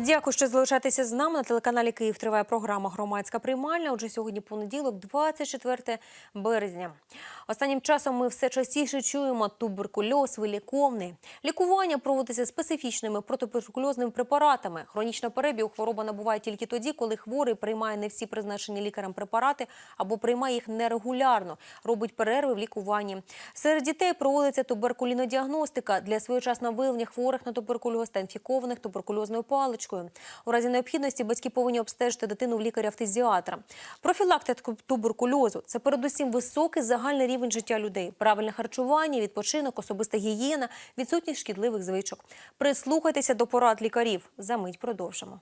Дякую, що залишаєтеся з нами на телеканалі Київ. Триває програма Громадська приймальня. Отже, сьогодні понеділок, 24 березня. Останнім часом ми все частіше чуємо туберкульоз виліковний. Лікування проводиться специфічними протитуберкульозними препаратами. Хронічна перебіг хвороба набуває тільки тоді, коли хворий приймає не всі призначені лікарем препарати або приймає їх нерегулярно, робить перерви в лікуванні. Серед дітей проводиться туберкулінодіагностика для своєчасного виявлення хворих на туберкульоз та інфікованих туберкульозною паличкою. У разі необхідності батьки повинні обстежити дитину в лікаря-фтизіатра. Профілактика туберкульозу – це передусім високий загальний рівень життя людей, правильне харчування, відпочинок, особиста гігієна, відсутність шкідливих звичок. Прислухайтеся до порад лікарів. За мить продовжимо.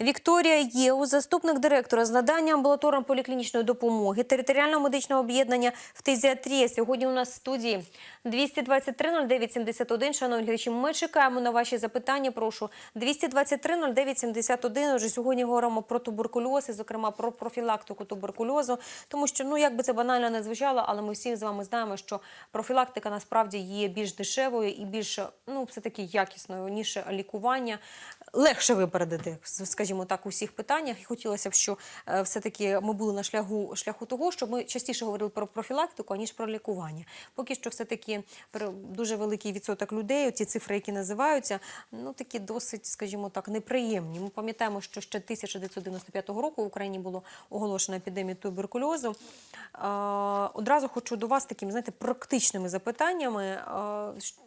Вікторія Єу, заступник директора з надання амбулаторної поліклінічної допомоги територіального медичного об'єднання «Фтизіатрія». Сьогодні у нас в студії 223 09 71. Шановні глядачі, ми чекаємо на ваші запитання. Прошу 223 09 71. Уже сьогодні говоримо про туберкульоз, і, зокрема про профілактику туберкульозу, тому що ну як би це банально не звучало, але ми всі з вами знаємо, що профілактика насправді є більш дешевою і більш ну все таки якісною ніж лікування. Легше випередити, скажімо так, у всіх питаннях. І хотілося б, що е, все-таки ми були на шляху шляху того, щоб ми частіше говорили про профілактику, аніж про лікування. Поки що, все-таки пер- дуже великий відсоток людей, ці цифри, які називаються, ну такі досить, скажімо так, неприємні. Ми пам'ятаємо, що ще 1995 року в Україні було оголошено епідемію туберкульозу. Одразу хочу до вас такими, знаєте, практичними запитаннями.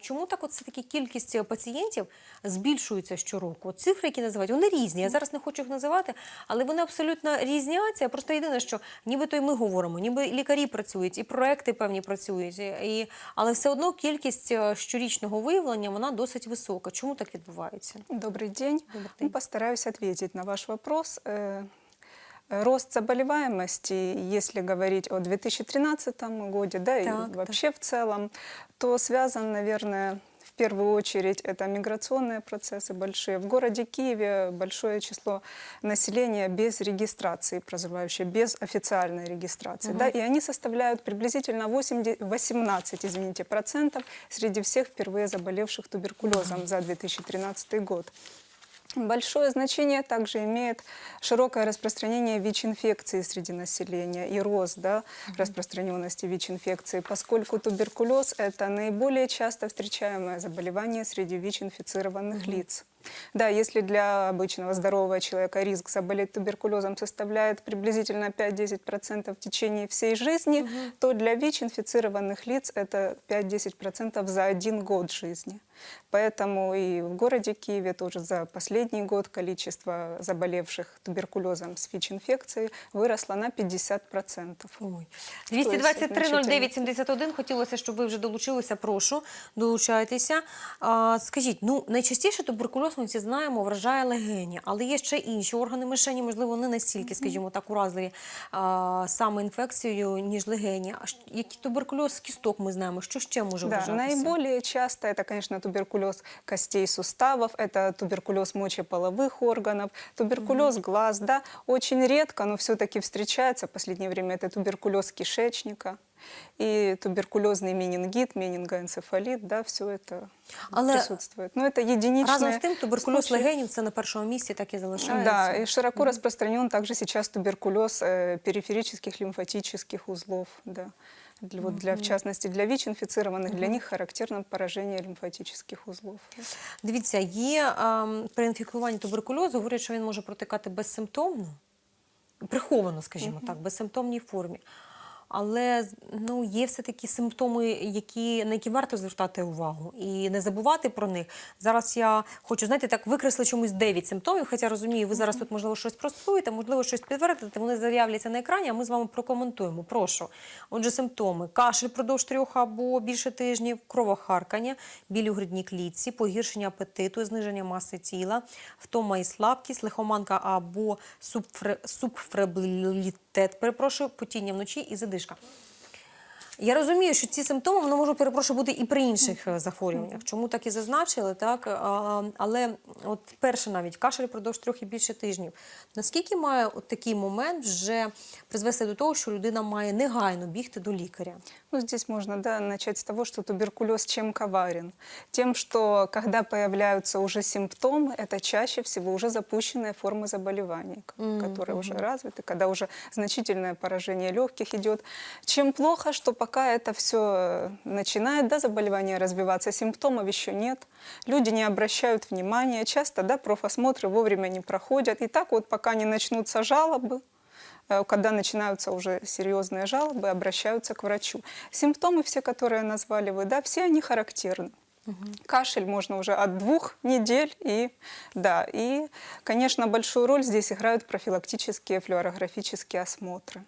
Чому так от все-таки кількість пацієнтів збільшується щороку? От цифри, які називають, вони різні. Я зараз не хочу їх називати, але вони абсолютно різняться. Просто єдине, що нібито і ми говоримо, ніби лікарі працюють, і проекти певні працюють, і, але все одно кількість е, щорічного виявлення вона досить висока. Чому так відбувається? Добрый день. Добрый Ну, день. постараюсь ответить на ваш вопрос. Э, э, Рост заболеваемости, если говорить о 2013 годе, да, Так, и вообще в целом, то связан, наверное, в первую очередь это миграционные процессы большие. В городе Киеве большое число населения без регистрации проживающее, без официальной регистрации. Да, и они составляют приблизительно 80, 18 извините, процентов среди всех впервые заболевших туберкулезом за 2013 год. Большое значение также имеет широкое распространение ВИЧ-инфекции среди населения и рост да, распространенности ВИЧ-инфекции, поскольку туберкулез – это наиболее часто встречаемое заболевание среди ВИЧ-инфицированных лиц. Да, если для обычного здорового человека риск заболеть туберкулезом составляет приблизительно 5-10% в течение всей жизни, то для ВИЧ-инфицированных лиц это 5-10% за один год жизни. Поэтому и в городе Киеве тоже за последний год количество заболевших туберкулезом с ВИЧ-инфекцией выросло на 50%. Ой. 223 09 71. Хотілося, щоб ви вже долучилися. Прошу, долучайтеся. А, скажіть, ну найчастіше туберкульоз ми всі знаємо, вражає легені, але є ще інші органи мишені, можливо, не настільки, скажімо так, уразливі а, саме інфекцією, ніж легені. А щ- який туберкульоз кісток ми знаємо? Що ще може Да, вражатися? наиболее часто это, конечно, туберкулез костей суставов, это туберкулез мочеполовых органов, туберкулез глаз, да, очень редко, но все-таки встречается в последнее время, это туберкулез кишечника и туберкулезный менингит, менингоэнцефалит, да, все это Але присутствует. Но это единичные Разом з тим, туберкульоз случаи. легенів це на першому місці, так і залишається. Да, и широко распространен также сейчас туберкулез э, периферических лимфатических узлов, да. Для, вот для, в частности, для ВИЧ-инфицированных, для них характерно поражение лимфатических узлов. Дивіться, є ем, при інфікуванні туберкульозу, говорять, що він може протикати безсимптомно, приховано, скажімо так, в безсимптомній формі. Але ну, є все-таки симптоми, які, на які варто звертати увагу і не забувати про них. Зараз я хочу, знаєте, так викресли чомусь 9 симптомів, хоча розумію, ви зараз тут, можливо, щось просуєте, можливо, щось підтвердите, вони з'являться на екрані, а ми з вами прокоментуємо. Прошу. Отже, симптоми: кашель продовж трьох або більше тижнів, кровохаркання, біль у грудній клітці, погіршення апетиту, зниження маси тіла, втома і слабкість, лихоманка або субфре... субфреблітет, перепрошую, потіння вночі і задишка. Я розумію, що ці симптоми воно може перепрошую бути і при інших е, захворюваннях. Чому так і зазначили, так але от перше навіть кашель впродовж трьох і більше тижнів. Наскільки має от такий момент вже призвести до того, що людина має негайно бігти до лікаря? Ну, здесь можно да, начать с того, что туберкулез чем коварен? Тем, что когда появляются уже симптомы, это чаще всего уже запущенная форма заболеваний, к- которые уже развиты, когда уже значительное поражение легких идет. Чем плохо, что пока это все начинает, да, заболевание развиваться, симптомов еще нет, люди не обращают внимания, часто, да, профосмотры вовремя не проходят, и так вот пока не начнутся жалобы, Э, когда начинаются уже серьезные жалобы, обращаются к врачу. Симптомы все, которые назвали вы, да, все они характерны. Кашель можно уже от двух недель. И, да, и, конечно, большую роль здесь играют профилактические флюорографические осмотры.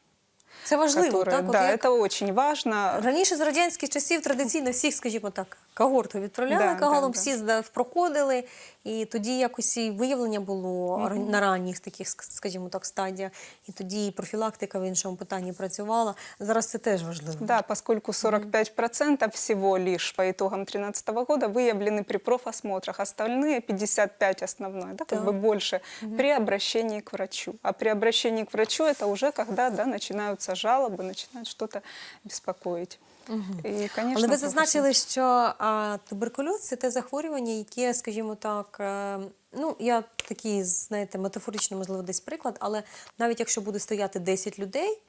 Це важливо, которые- так? От да, як это очень важно. Раніше з радянських часів традиційно всіх, скажімо так, когорту відправляли Да, кагалом, да, да. всі здав- проходили, і тоді якось і виявлення було ран- на ранніх таких, ск- скажімо так, стадіях, і тоді і профілактика в іншому питанні працювала. Зараз це теж важливо. Да, поскольку 45% всего лишь по итогам 2013 года выявлены при профосмотрах, остальные 55 основное, да, как Так. бы больше при обращении к врачу. А при обращении к врачу это уже когда да, начинаются жалобы, начинают что-то беспокоить. И, конечно, Але ви зазначили, що а, туберкульоз це те захворювання, яке, скажімо так, а, ну я такий, знаєте, метафоричний, можливо, десь приклад, але навіть якщо буде стояти 10 людей, е,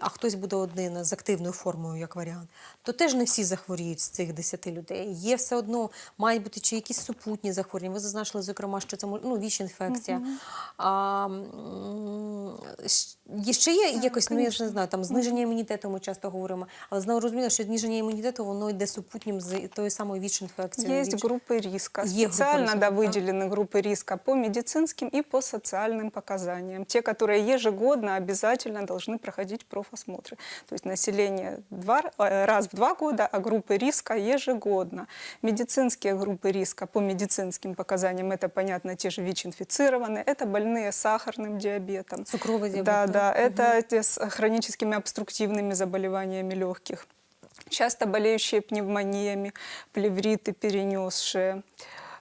а хтось буде один з активною формою, як варіант, то теж не всі захворіють з цих 10 людей. Є все одно, мають бути чи якісь супутні захворювання. Ви зазначили, зокрема, що це мож- ну, віч-інфекція. А, м, щ- є- ще є якось, ну я ж не знаю, там зниження імунітету ми часто говоримо, але знову розуміло, що зниження імунітету воно йде супутнім з тої самої ВІЧ-інфекції. Есть группы риска. Е группы Специально риска, да, да. выделены группы риска по медицинским и по социальным показаниям. Те, которые ежегодно обязательно должны проходить Профосмотры. То есть население два, э, раз в два года, а группы риска ежегодно. Медицинские группы риска по медицинским показаниям, это, понятно, те же ВИЧ-инфицированные, это больные с сахарным диабетом. Цукровый диабет, Да, да? да, это те с хроническими обструктивными заболеваниями легких часто болеющие пневмониями, плевриты перенесшие.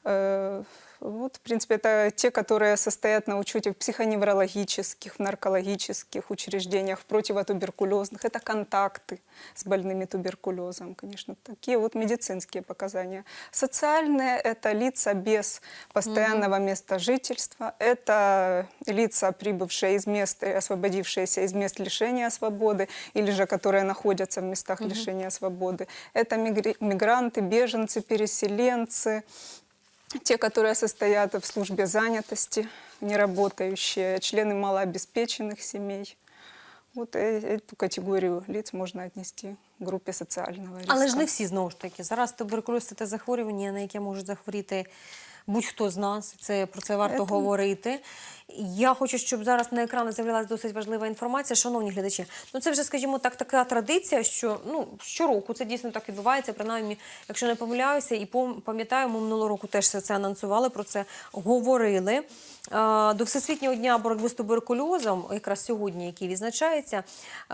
Э, Вот, в принципе, это те, которые состоят на учете в психоневрологических, в наркологических учреждениях, в противотуберкулезных. Это контакты с больными туберкулезом, конечно. Такие вот медицинские показания. Социальные – это лица без постоянного места жительства. Это лица, прибывшие из мест, э, освободившиеся из мест лишения свободы, или же которые находятся в местах лишения свободы. Это мигранты, беженцы, переселенцы, те, которые состоят в службе занятости, неработающие, члены малообеспеченных семей. Вот э- эту категорию лиц можно отнести к группе социального риска. Але ж не всі знову ж таки. Зараз туберкульоз це те захворювання, на яке можуть захворіти будь-хто з нас. Це про це варто Це- говорити. Я хочу, щоб зараз на екрані з'явилася досить важлива інформація. Шановні глядачі, ну це вже, скажімо так, така традиція, що ну щороку це дійсно так відбувається. Принаймні, якщо не помиляюся, і пам'ятаю, ми минулого року теж це анонсували, про це говорили. До Всесвітнього дня боротьби з туберкульозом, якраз сьогодні, який відзначається,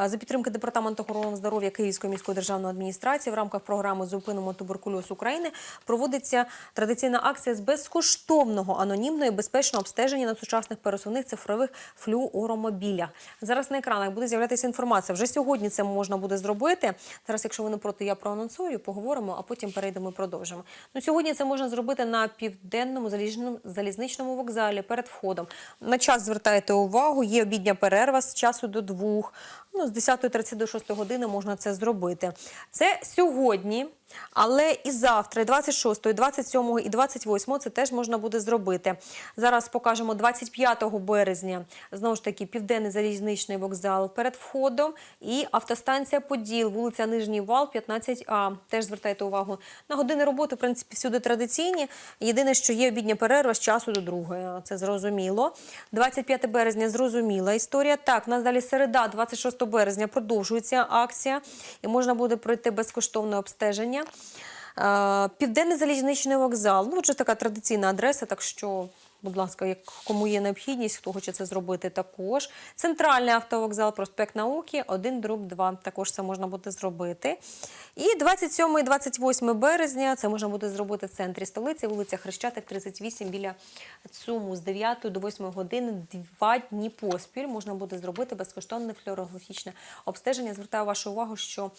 за підтримки департаменту охорони здоров'я Київської міської державної адміністрації в рамках програми Зупинимо туберкульоз України проводиться традиційна акція з безкоштовного анонімного і безпечного обстеження на сучасних пересувних цифрових флюоромобілях. Зараз на екранах буде з'являтися інформація. Вже сьогодні це можна буде зробити. Зараз, якщо ви не проти, я проанонсую, поговоримо, а потім перейдемо і продовжимо. Ну сьогодні це можна зробити на південному залізничному- вокзалі перед входом. На час звертайте увагу, є обідня перерва з часу до двох. Ну, з 10.30 до 6 години можна це зробити. Це сьогодні, але і завтра, і 26, і 27 і 28 це теж можна буде зробити. Зараз покажемо 25 березня. Знову ж таки, південний залізничний вокзал перед входом і автостанція Поділ, вулиця Нижній Вал, 15А. Теж звертайте увагу. На години роботи, в принципі, всюди традиційні. Єдине, що є обідня перерва з часу до другої. Це зрозуміло. 25 березня зрозуміла історія. Так, у нас далі середа, 26 березня продовжується акція і можна буде пройти безкоштовне обстеження. Е, Південний залізничний вокзал. Ну, вже така традиційна адреса, так що Будь ласка, як кому є необхідність, хто хоче це зробити, також. Центральний автовокзал, проспект науки, 1 дроб 2. Також це можна буде зробити. І 27 і 28 березня це можна буде зробити в центрі столиці, вулиця Хрещатик, 38 біля ЦУМу з 9 до 8 години. Два дні поспіль можна буде зробити безкоштовне флюорографічне обстеження. Звертаю вашу увагу, що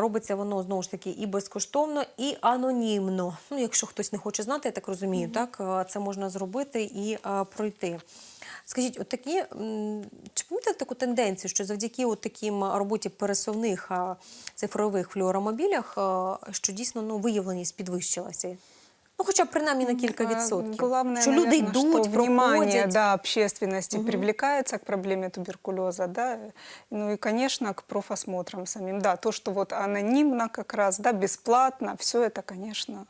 Робиться воно знову ж таки і безкоштовно, і анонімно. Ну, якщо хтось не хоче знати, я так розумію, так е, це можна зробити і а, пройти. Скажіть, от такі чи помітили таку тенденцію, що завдяки от таким роботі пересувних цифрових флюоромобілях, е, що дійсно ну виявленість підвищилася? Ну, хоча б принаймні на кілька А, відсотків. Главное, що люди наверное, йдуть, что внимание да, общественности привлекается к проблеме туберкулеза, да, ну и, конечно, к профосмотрам самим, да, то, что вот анонимно как раз, да, бесплатно, все это, конечно,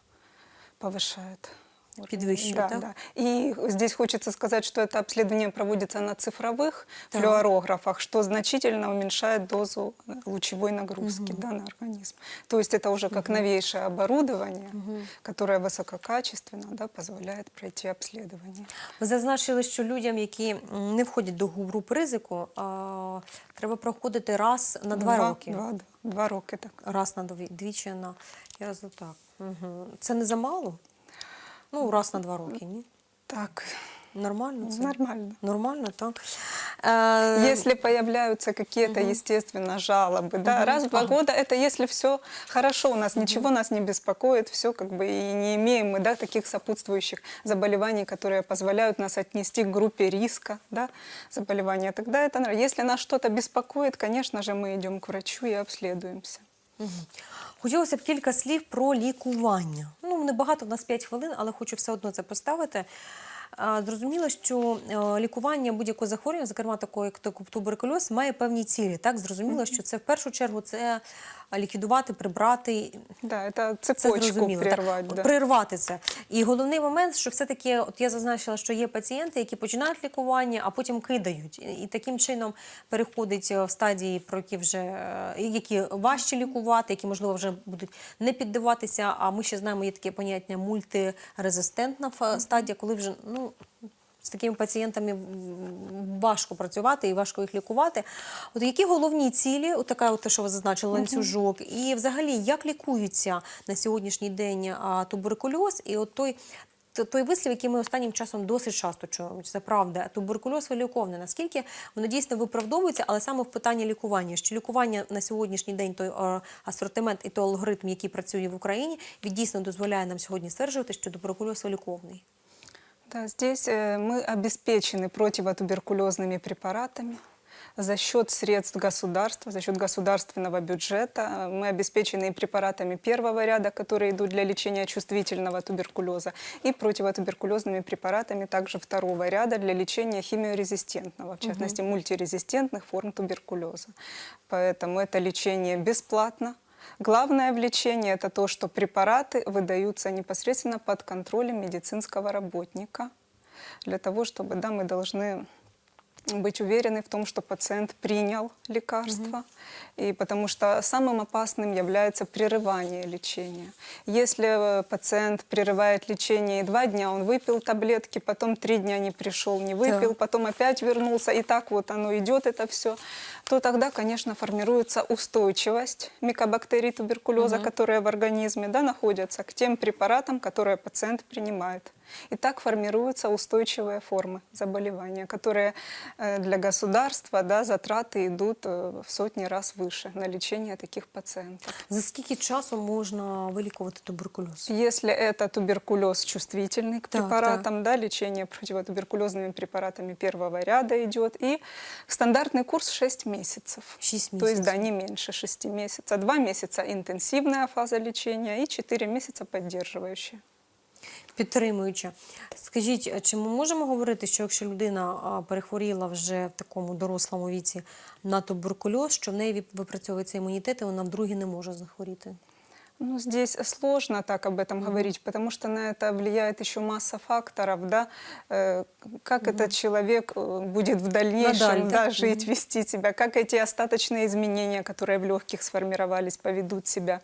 повышает. уровень. Подвищивает, да, да? да. И здесь хочется сказать, что это обследование проводится на цифровых Так. флюорографах, что значительно уменьшает дозу э, лучевой нагрузки да, на организм. То есть это уже как новейшее оборудование, которое высококачественно да, позволяет пройти обследование. Ви зазначили, що людям, які м, не входять до груп ризику, а, треба проходити раз на два, роки. Два, два, два роки так. Раз на дві, двічі на і раз так. Угу. Це не замало? Ну, раз на два роки, ні? Так, Нормально це? нормально. Нормально, так. Е, Если появляются какие-то, естественно, жалобы, да, раз в два года, это если все хорошо, у нас ничего нас не беспокоит, все как бы и не имеем мы, да, таких сопутствующих заболеваний, которые позволяют нас отнести к группе риска, да, заболевания, тогда это, нормально. если нас что-то беспокоит, конечно же, мы идем к врачу и обследуемся. Мгм. Хотілося б кілька слів про лікування. Ну, небагато, в нас 5 хвилин, але хочу все одно це поставити. Зрозуміло, що е, лікування будь-якого захворювання, зокрема такого, як туберкульоз, має певні цілі. Так, зрозуміло, що це в першу чергу це ліквідувати, прибрати Да, Це цепочку зрозуміло. прервать, так. да. Прервати це. І головний момент, що все-таки, от я зазначила, що є пацієнти, які починають лікування, а потім кидають. І, таким чином переходить е, в стадії, про які вже е, які важче лікувати, які можливо вже будуть не піддаватися. А ми ще знаємо, є таке поняття мультирезистентна стадія, коли вже ну. З такими пацієнтами важко працювати і важко їх лікувати. От які головні цілі, от така, от те, що ви зазначили, ланцюжок, і взагалі як лікується на сьогоднішній день туберкульоз, і от той. Той вислів, який ми останнім часом досить часто чуємо, це правда. Туберкульоз виліковний. Наскільки воно дійсно виправдовується, але саме в питанні лікування. Що лікування на сьогоднішній день той асортимент і той алгоритм, який працює в Україні, він дійсно дозволяє нам сьогодні стверджувати, що туберкульоз виліковний. Да, здесь э, мы обеспечены противотуберкулезными препаратами. За счет средств государства, за счет государственного бюджета мы обеспечены и препаратами первого ряда, которые идут для лечения чувствительного туберкулеза, и противотуберкулезными препаратами также второго ряда для лечения химиорезистентного, в частности мультирезистентных форм туберкулеза. Поэтому это лечение бесплатно, Главное в лечении это то, что препараты выдаются непосредственно под контролем медицинского работника. Для того, чтобы да, мы должны быть уверены в том, что пациент принял лекарство, и потому что самым опасным является прерывание лечения. Если э, пациент прерывает лечение, и два дня он выпил таблетки, потом три дня не пришел, не выпил, Да. потом опять вернулся, и так вот оно идет, это все, то тогда, конечно, формируется устойчивость микобактерий туберкулеза, которые в организме да, находятся, к тем препаратам, которые пациент принимает. И так формируются устойчивые формы заболевания, которые э, для государства да, затраты идут э, в сотни раз выше на лечение таких пациентов. За скільки часу можна вилікувати туберкульоз? Если это туберкулез чувствительный к Так, препаратам, да, лечение противотуберкулезными препаратами первого ряда идет, и стандартный курс 6 месяцев. Шість То есть, да, не меньше 6 месяцев. Два месяца интенсивная фаза лечения и 4 месяца поддерживающая. Підтримуючи. Скажіть, чи ми можемо говорити, що якщо людина перехворіла вже в такому дорослому віці на туберкульоз, що в неї випрацьовується імунітет, і вона вдруге не може захворіти? Ну, здесь сложно так об этом говорить, потому что на это влияет еще масса факторов, да, Э, как этот человек э, будет в дальнейшем Надаль, да? да, жить, вести себя, как эти остаточные изменения, которые в легких сформировались, поведут себя.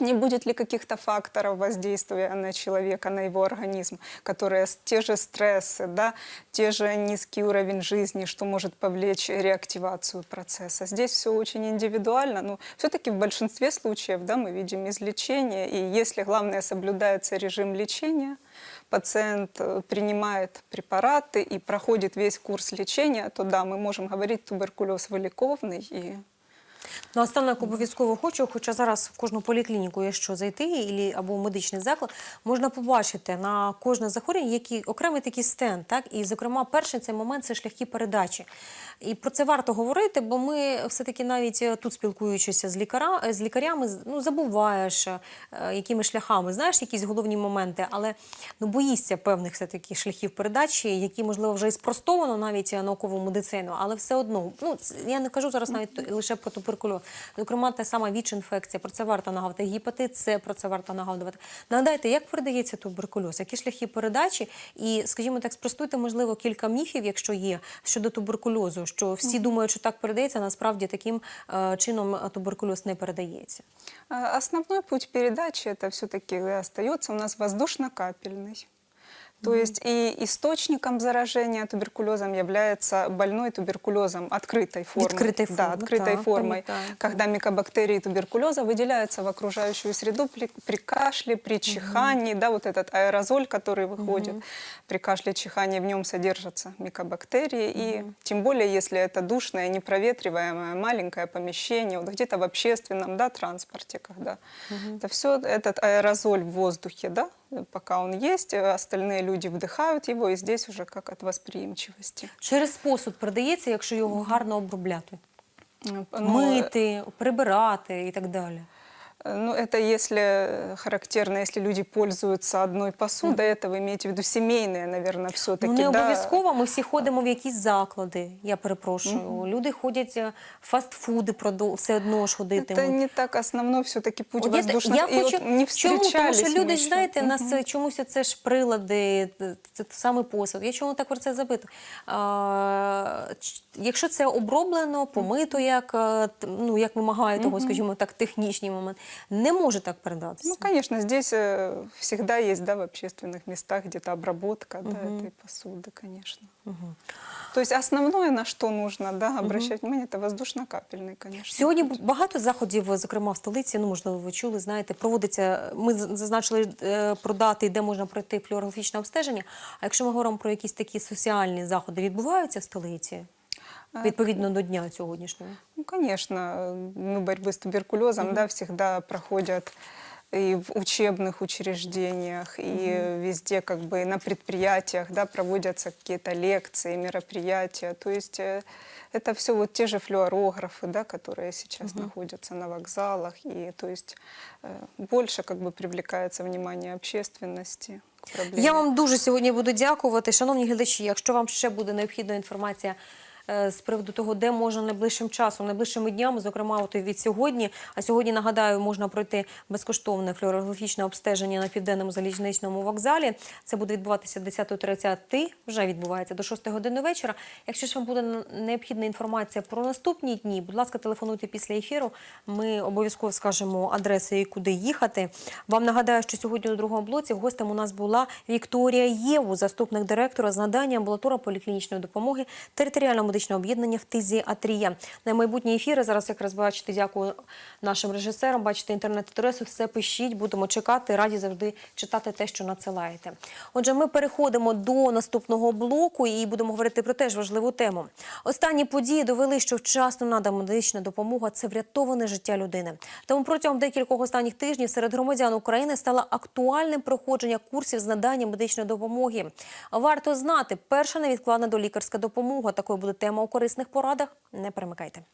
Не будет ли каких-то факторов воздействия на человека, на его организм, которые те же стрессы, да, те же низкий уровень жизни, что может повлечь реактивацию процесса. Здесь все очень индивидуально, но все-таки в большинстве случаев да, мы видим излечение, и если, главное, соблюдается режим лечения, пациент э, принимает препараты и проходит весь курс лечения, то да, мы можем говорить туберкулез выликовный и Наостанок обов'язково хочу, хоча зараз в кожну поліклініку, якщо зайти або медичний заклад, можна побачити на кожне захворювання який окремий такий стенд. Так? І, зокрема, перший цей момент це шляхи передачі. І про це варто говорити, бо ми все-таки навіть е, тут спілкуючися з, лікара, е, з лікарями, ну, забуваєш, е, якими шляхами, знаєш якісь головні моменти, але ну, боїшся певних все-таки шляхів передачі, які, можливо, вже і спростовано навіть наукову медицину, але все одно, ну, я не кажу зараз навіть лише про туберкульоз. Зокрема, та сама ВІЧ-інфекція, про це варто нагадувати, гепатит С, про це варто нагадувати. Нагадайте, як передається туберкульоз, які шляхи передачі, і, скажімо так, спростуйте, можливо, кілька міфів, якщо є, щодо туберкульозу, що всі думають, що так передається, а насправді таким е, чином е, туберкульоз не передається. А, Основной путь передачи это все-таки остается у нас воздушно-капельный. То есть и источником заражения туберкулезом является больной туберкулезом открытой формы. Открытой Да, формы, открытой так, формой. понимаю. Когда микобактерии туберкулеза выделяются в окружающую среду при, при кашле, при чихании, да, вот этот аэрозоль, который выходит при кашле, чихании, в нем содержатся микобактерии. И тем более, если это душное, непроветриваемое маленькое помещение, вот где-то в общественном да, транспорте, когда это все, этот аэрозоль в воздухе, да, пока он есть, э, остальные люди вдыхают его, и здесь уже как от восприимчивости. Через посуд передається, якщо його гарно обробляти, Ну, ну, мити, прибирати і так далі. Э, Ну, это если э, характерно, если люди пользуются одной посудой, это вы имеете в виду семейные, наверное, все-таки. Ну, не да? обов'язково. Ми всі ходимо в якісь заклади. Я перепрошую. Люди ходять е, в фастфуди, продо- все одно ж ходитимуть. Это не так основной все-таки путь От я, та- воздушного. я И хочу вот не чому тому, встречались що мы люди еще. знаєте, у нас е, чомусь це ж прилади, це, це саме посуд. Я чому так про це запитую? А, ч- якщо це оброблено, помито, як е, т- ну як вимагає того, скажімо так, технічний момент, не може так передатися. Ну, конечно, здесь э, всегда есть, да, в общественных местах где-то обработка да, этой посуды, конечно. То есть основное, на что нужно да, обращать внимание, это воздушно-капельный, конечно. Сьогодні б- багато заходів, зокрема в столиці. Ну можливо, ви чули, знаєте, проводиться. Ми з- зазначили е, про дати, де можна пройти флюорографічне обстеження. А якщо ми говоримо про якісь такі соціальні заходи, відбуваються в столиці відповідно до дня сьогоднішнього. Ну, конечно, э, ну, борьбы с туберкулезом, да, всегда проходят и в учебных учреждениях, и везде, как бы и на предприятиях, да, проводятся какие-то лекции, мероприятия. То есть э, это все вот те же флюорографы, да, которые сейчас находятся на вокзалах, и то есть э, больше как бы привлекается внимание общественности к проблеме. Я вам дуже сьогодні буду дякувати, шановні глядачі. Якщо вам ще буде необхідна інформація. е, З приводу того, де можна найближчим часом, найближчими днями, зокрема, от від сьогодні. А сьогодні нагадаю, можна пройти безкоштовне флюорографічне обстеження на південному залізничному вокзалі. Це буде відбуватися 10.30, вже відбувається до 6 години вечора. Якщо ж вам буде необхідна інформація про наступні дні, будь ласка, телефонуйте після ефіру. Ми обов'язково скажемо адреси і куди їхати. Вам нагадаю, що сьогодні у другому блоці гостем у нас була Вікторія Єву, заступник директора з надання амбулаторно поліклінічної допомоги територіального медичного об'єднання «Фтизіатрія». На майбутні ефіри зараз якраз бачите, дякую нашим режисерам. Бачите інтернет-адресу, все пишіть, будемо чекати. Раді завжди читати те, що надсилаєте. Отже, ми переходимо до наступного блоку і будемо говорити про теж важливу тему. Останні події довели, що вчасно надана медична допомога це врятоване життя людини. Тому протягом декількох останніх тижнів серед громадян України стало актуальним проходження курсів з надання медичної допомоги. Варто знати, перша невідкладна долікарська допомога. Такою буде тема у корисних порадах. Не перемикайте.